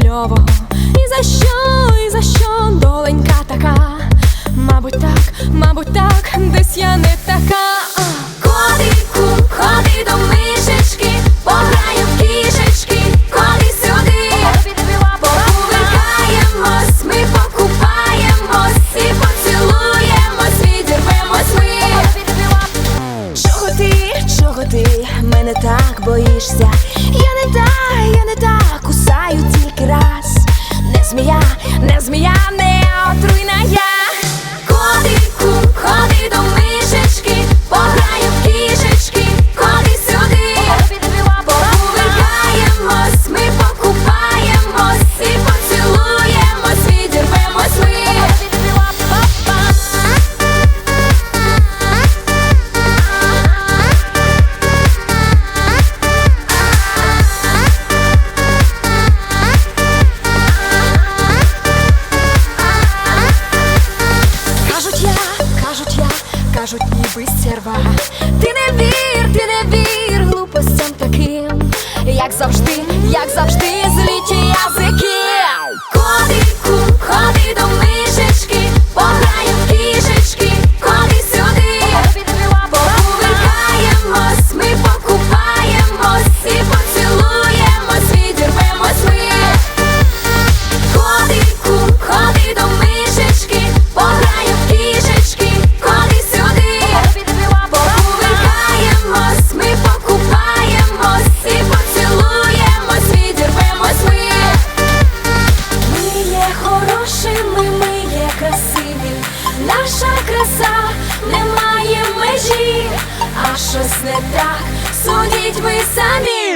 кльового. І за що, і за що доленька така? Мабуть, так, мабуть, так, десь я не така. Котику, ходи до мишечки, пограю в кішечки, коли сюди повертаємось, ми покупаємось і поцілуємось, відірвемось ми. Чого ти, чого ти мене так боїшся? змія, не змія. стерва Ти не вір, ти не вір глупостям таким, як завжди, як завжди, злічі язики. краса немає межі, а щось не так судіть ви самі.